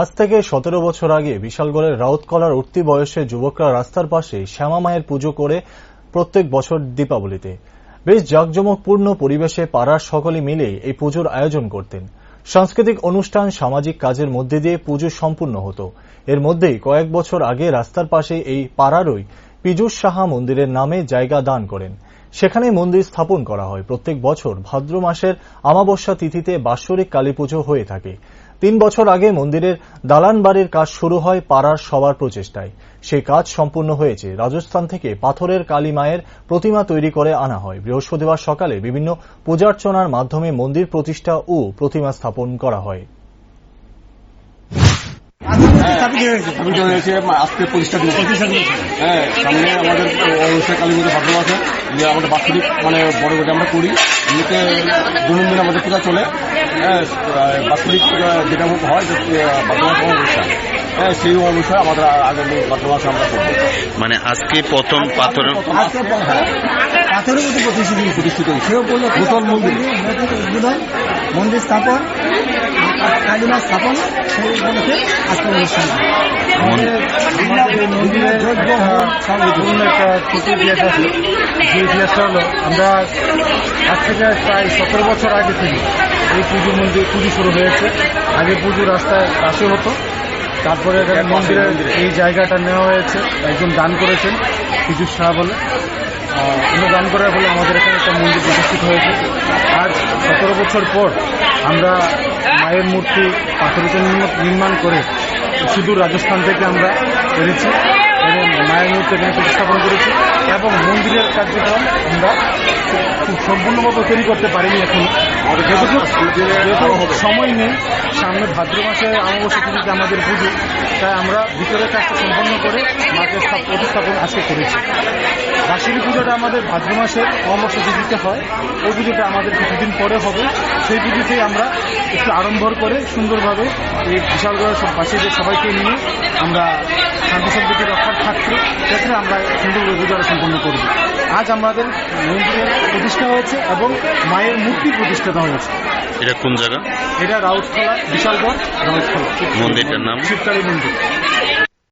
আজ থেকে সতেরো বছর আগে বিশালগড়ের রাউতকলার উঠতি বয়সে যুবকরা রাস্তার পাশে শ্যামা মায়ের পুজো করে প্রত্যেক বছর দীপাবলিতে। বেশ জাঁকজমকপূর্ণ পরিবেশে পাড়ার সকলে মিলে এই পুজোর আয়োজন করতেন। সাংস্কৃতিক অনুষ্ঠান সামাজিক কাজের মধ্যে দিয়ে পুজো সম্পূর্ণ হতো। এর মধ্যেই কয়েক বছর আগে রাস্তার পাশে এই পাড়ারই পীযূষ সাহা মন্দিরের নামে জায়গা দান করেন। সেখানে মন্দির স্থাপন করা হয়। প্রত্যেক বছর ভাদ্র মাসের আমাবস্যা তিথিতে বাৎসরিক কালী পুজো হয়ে থাকে। তিন বছর আগে মন্দিরের দালান বাড়ির কাজ শুরু হয় পাড়ার সবার প্রচেষ্টায়। সেই কাজ সম্পূর্ণ হয়েছে। রাজস্থান থেকে পাথরের কালী মায়ের প্রতিমা তৈরি করে আনা হয়। বৃহস্পতিবার সকালে বিভিন্ন পূজার্চনার মাধ্যমে মন্দির প্রতিষ্ঠা ও প্রতিমা স্থাপন করা হয়। স্থাপিত হয়েছে? আজকে প্রতিষ্ঠা দিবস। হ্যাঁ সামনে আমাদের অনুষ্ঠান কালী পুজো ভাদ্র মাসে যে আমাদের বাৎসরিক মানে বড় করে আমরা করি। এমনিতে দৈনন্দিন আমাদের পূজা চলে। হ্যাঁ বাৎসরিক যেটা হয় অনুষ্ঠান। হ্যাঁ সেই অনুষ্ঠান আমাদের আগামী ভাদ্র মাসে আমরা করব। মানে আজকে প্রথম পাথর। হ্যাঁ। পাথরের মধ্যে প্রতিষ্ঠিত প্রতিষ্ঠিত হয়েছে। সে উপলক্ষে মন্দির মন্দির স্থাপন। কালিমা স্থাপন সেই উপলক্ষে আজকে অনুষ্ঠান। যে ইতিহাসটা হলো আমরা আজ থেকে প্রায় সতেরো বছর আগে থেকে এই পুজো মন্দির পুজো শুরু হয়েছে। আগে পুজো রাস্তায় পাশে হতো তারপরে এখানে মন্দিরের এই জায়গাটা নেওয়া হয়েছে একজন দান করেছেন কিছু শাহ বলে। আহ, উনি দান করার ফলে আমাদের এখানে একটা মন্দির প্রতিষ্ঠিত হয়েছে। আজ সতেরো বছর পর আমরা মায়ের মূর্তি পাথরিত নির্ম- নির্মাণ করে সুদূর রাজস্থান থেকে আমরা এনেছি এবং মায়ের মূর্তি এখানে প্রতিস্থাপন করেছি এবং মন্দিরের কার্যক্রম আমরা খুব- সম্পূর্ণভাবে তৈরি করতে পারিনি এখন। যেহেতু সময় নেই, সামনে ভাদ্র মাসে আমাদের পুজো, তাই আমরা ভিতরের কাজটা সম্পন্ন করে মাকে স্থাপ- প্রতিস্থাপন আজকে করেছি বাসিনী পুজোটা আমাদের ভাদ্র মাসের অমাবস্যা তিথিতে হয়। ওই পুজোটা আমাদের কিছুদিন পরে হবে। সেই পুজোতেই আমরা একটু আড়ম্বর করে সুন্দরভাবে এই বিশালগড়ের সব বাসীদের সবাইকে নিয়ে আমরা শান্তি সম্প্রীতি রক্ষার থাকছি ক্ষেত্রে আমরা সুন্দরভাবে পুজোটা সম্পন্ন করব। আজ আমাদের মন্দিরের প্রতিষ্ঠা হয়েছে এবং মায়ের মূর্তি প্রতিষ্ঠাতা হয়েছে। এটা কোন জায়গা? এটা রাউতখোলা বিশালগড় রাউতখোলা। মন্দিরটার নাম? শিবকালী মন্দির।